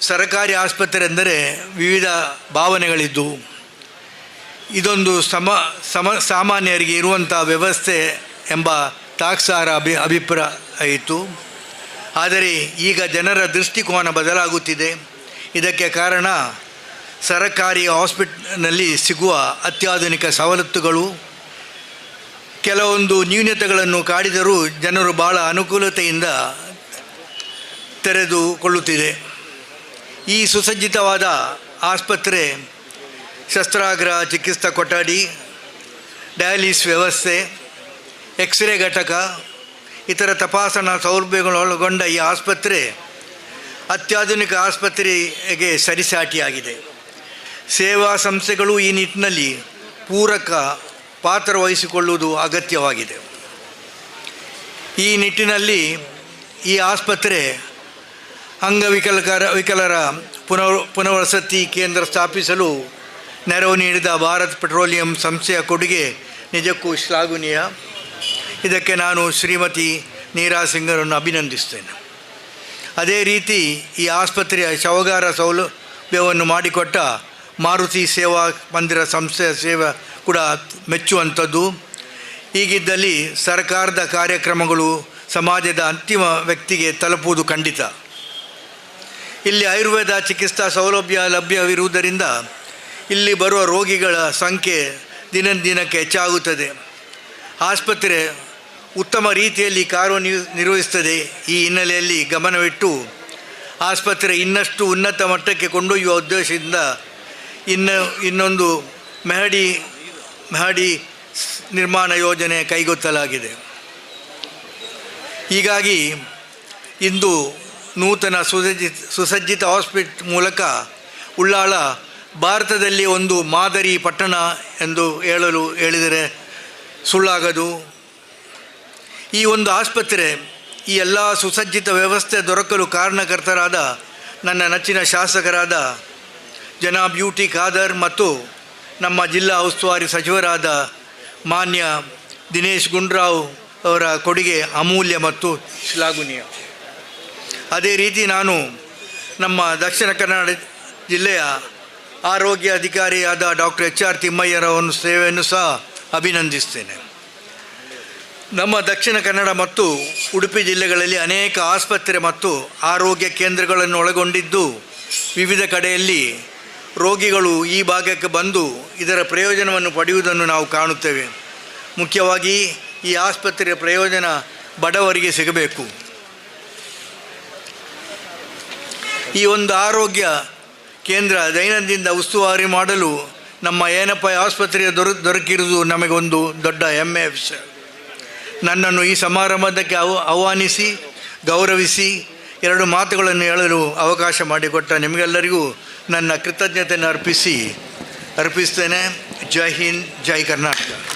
ಸರಕಾರಿ ಆಸ್ಪತ್ರೆ ಎಂದರೆ ವಿವಿಧ ಭಾವನೆಗಳಿದ್ದು ಇದೊಂದು ಸಮ ಸಮ ಸಾಮಾನ್ಯರಿಗೆ ಇರುವಂಥ ವ್ಯವಸ್ಥೆ ಎಂಬ ತಾಕ್ಸಾರ ಅಭಿ ಅಭಿಪ್ರಾಯ ಇತ್ತು. ಆದರೆ ಈಗ ಜನರ ದೃಷ್ಟಿಕೋನ ಬದಲಾಗುತ್ತಿದೆ. ಇದಕ್ಕೆ ಕಾರಣ ಸರಕಾರಿ ಹಾಸ್ಪಿಟ್ನಲ್ಲಿ ಸಿಗುವ ಅತ್ಯಾಧುನಿಕ ಸವಲತ್ತುಗಳು. ಕೆಲವೊಂದು ನ್ಯೂನತೆಗಳನ್ನು ಕಾಡಿದರೂ ಜನರು ಭಾಳ ಅನುಕೂಲತೆಯಿಂದ ತೆರೆದುಕೊಳ್ಳುತ್ತಿದೆ. ಈ ಸುಸಜ್ಜಿತವಾದ ಆಸ್ಪತ್ರೆ ಶಸ್ತ್ರಾಗ್ರಹ, ಚಿಕಿತ್ಸಾ ಕೊಠಡಿ ಡಯಾಲಿಸ್ ವ್ಯವಸ್ಥೆ, ಎಕ್ಸ್ರೇ ಘಟಕ, ಇತರ ತಪಾಸಣಾ ಸೌಲಭ್ಯಗಳೊಳಗೊಂಡ ಈ ಆಸ್ಪತ್ರೆ ಅತ್ಯಾಧುನಿಕ ಆಸ್ಪತ್ರೆಗೆ ಸರಿಸಾಟಿಯಾಗಿದೆ. ಸೇವಾ ಸಂಸ್ಥೆಗಳು ಈ ನಿಟ್ಟಿನಲ್ಲಿ ಪೂರಕ ಪಾತ್ರ ವಹಿಸಿಕೊಳ್ಳುವುದು ಅಗತ್ಯವಾಗಿದೆ. ಈ ನಿಟ್ಟಿನಲ್ಲಿ ಈ ಆಸ್ಪತ್ರೆ ಅಂಗವಿಕಲಕರ ವಿಕಲರ ಪುನರ್ ಪುನರ್ವಸತಿ ಕೇಂದ್ರ ಸ್ಥಾಪಿಸಲು ನೆರವು ನೀಡಿದ ಭಾರತ್ ಪೆಟ್ರೋಲಿಯಂ ಸಂಸ್ಥೆಯ ಕೊಡುಗೆ ನಿಜಕ್ಕೂ ಶ್ಲಾಘನೀಯ. ಇದಕ್ಕೆ ನಾನು ಶ್ರೀಮತಿ ನೀರಾ ಸಿಂಗರನ್ನು ಅಭಿನಂದಿಸ್ತೇನೆ. ಅದೇ ರೀತಿ ಈ ಆಸ್ಪತ್ರೆಯ ಶವಗಾರ ಸೌಲಭ್ಯವನ್ನು ಮಾಡಿಕೊಟ್ಟ ಮಾರುತಿ ಸೇವಾ ಮಂದಿರ ಸಂಸ್ಥೆಯ ಸೇವೆ ಕೂಡ ಮೆಚ್ಚುವಂಥದ್ದು. ಹೀಗಿದ್ದಲ್ಲಿ ಸರ್ಕಾರದ ಕಾರ್ಯಕ್ರಮಗಳು ಸಮಾಜದ ಅಂತಿಮ ವ್ಯಕ್ತಿಗೆ ತಲುಪುವುದು ಖಂಡಿತ. ಇಲ್ಲಿ ಆಯುರ್ವೇದ ಚಿಕಿತ್ಸಾ ಸೌಲಭ್ಯ ಲಭ್ಯವಿರುವುದರಿಂದ ಇಲ್ಲಿ ಬರುವ ರೋಗಿಗಳ ಸಂಖ್ಯೆ ದಿನ ದಿನಕ್ಕೆ ಹೆಚ್ಚಾಗುತ್ತದೆ. ಆಸ್ಪತ್ರೆ ಉತ್ತಮ ರೀತಿಯಲ್ಲಿ ಕಾರ್ಯ ನಿರ್ವಹಿಸ್ತದೆ ಈ ಹಿನ್ನೆಲೆಯಲ್ಲಿ ಗಮನವಿಟ್ಟು ಆಸ್ಪತ್ರೆ ಇನ್ನಷ್ಟು ಉನ್ನತ ಮಟ್ಟಕ್ಕೆ ಕೊಂಡೊಯ್ಯುವ ಉದ್ದೇಶದಿಂದ ಇನ್ನು, ಇನ್ನೊಂದು ಮೆಹಡಿ ಮೆಹಡಿ ನಿರ್ಮಾಣ ಯೋಜನೆ ಕೈಗೊತ್ತಲಾಗಿದೆ. ಹೀಗಾಗಿ ಇಂದು ನೂತನ ಸುಸಜ್ಜಿತ ಸುಸಜ್ಜಿತ ಹಾಸ್ಪಿಟ್ ಮೂಲಕ ಉಳ್ಳಾಳ ಭಾರತದಲ್ಲಿ ಒಂದು ಮಾದರಿ ಪಟ್ಟಣ ಎಂದು ಹೇಳಲು ಹೇಳಿದರೆ ಸುಳ್ಳಾಗದು. ಈ ಒಂದು ಆಸ್ಪತ್ರೆ ಈ ಎಲ್ಲ ಸುಸಜ್ಜಿತ ವ್ಯವಸ್ಥೆ ದೊರಕಲು ಕಾರಣಕರ್ತರಾದ ನನ್ನ ನೆಚ್ಚಿನ ಶಾಸಕರಾದ ಜನಾಬ್ ಯು ಟಿ ಖಾದರ್ ಮತ್ತು ನಮ್ಮ ಜಿಲ್ಲಾ ಉಸ್ತುವಾರಿ ಸಚಿವರಾದ ಮಾನ್ಯ ದಿನೇಶ್ ಗುಂಡ್ರಾವ್ ಅವರ ಕೊಡುಗೆ ಅಮೂಲ್ಯ ಮತ್ತು ಶ್ಲಾಘನೀಯ. ಅದೇ ರೀತಿ ನಾನು ನಮ್ಮ ದಕ್ಷಿಣ ಕನ್ನಡ ಜಿಲ್ಲೆಯ ಆರೋಗ್ಯ ಅಧಿಕಾರಿಯಾದ ಡಾಕ್ಟರ್ ಎಚ್ ಆರ್ ತಿಮ್ಮಯ್ಯರವರ ಸೇವೆಯನ್ನು ಸಹ ಅಭಿನಂದಿಸ್ತೇನೆ. ನಮ್ಮ ದಕ್ಷಿಣ ಕನ್ನಡ ಮತ್ತು ಉಡುಪಿ ಜಿಲ್ಲೆಗಳಲ್ಲಿ ಅನೇಕ ಆಸ್ಪತ್ರೆ ಮತ್ತು ಆರೋಗ್ಯ ಕೇಂದ್ರಗಳನ್ನು ಒಳಗೊಂಡಿದ್ದು, ವಿವಿಧ ಕಡೆಯಲ್ಲಿ ರೋಗಿಗಳು ಈ ಭಾಗಕ್ಕೆ ಬಂದು ಇದರ ಪ್ರಯೋಜನವನ್ನು ಪಡೆಯುವುದನ್ನು ನಾವು ಕಾಣುತ್ತೇವೆ. ಮುಖ್ಯವಾಗಿ ಈ ಆಸ್ಪತ್ರೆಯ ಪ್ರಯೋಜನ ಬಡವರಿಗೆ ಸಿಗಬೇಕು. ಈ ಒಂದು ಆರೋಗ್ಯ ಕೇಂದ್ರ ದೈನಂದಿನ ಉಸ್ತುವಾರಿ ಮಾಡಲು ನಮ್ಮ ಏನಪ್ಪ ಆಸ್ಪತ್ರೆಯ ದೊರ, ದೊರಕಿರುವುದು ನಮಗೊಂದು ದೊಡ್ಡ ಹೆಮ್ಮೆ ವಿಷಯ. ನನ್ನನ್ನು ಈ ಸಮಾರಂಭಕ್ಕೆ ಅವ, ಆಹ್ವಾನಿಸಿ, ಗೌರವಿಸಿ ಎರಡು ಮಾತುಗಳನ್ನು ಹೇಳಲು ಅವಕಾಶ ಮಾಡಿಕೊಟ್ಟ ನಿಮಗೆಲ್ಲರಿಗೂ ನನ್ನ ಕೃತಜ್ಞತೆಯನ್ನು ಅರ್ಪಿಸಿ, ಅರ್ಪಿಸ್ತೇನೆ. ಜೈ ಹಿಂದ್, ಜೈ ಕರ್ನಾಟಕ.